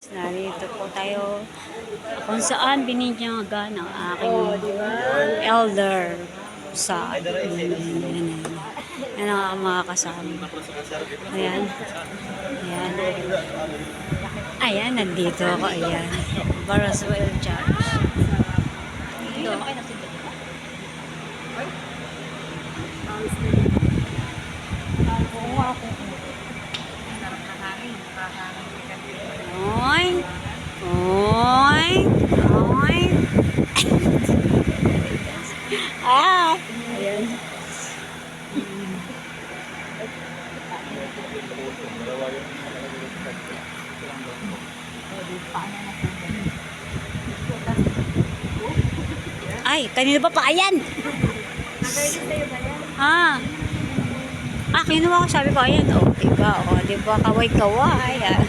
Narito po tayo kung saan binigyan ng aking elder sa yan ang mga kasama. Ayan. Ayan. Ayan, nandito ako. Ayan. Baraswell Church. Ito. Oink. Oink. Oink. ah! Ayan. Ay, kanina ba pa ayan? Ah. Ah, kinuha ko sabi ko ayan oh. Diba? Oh, diba? Kaway-kaway. Ah.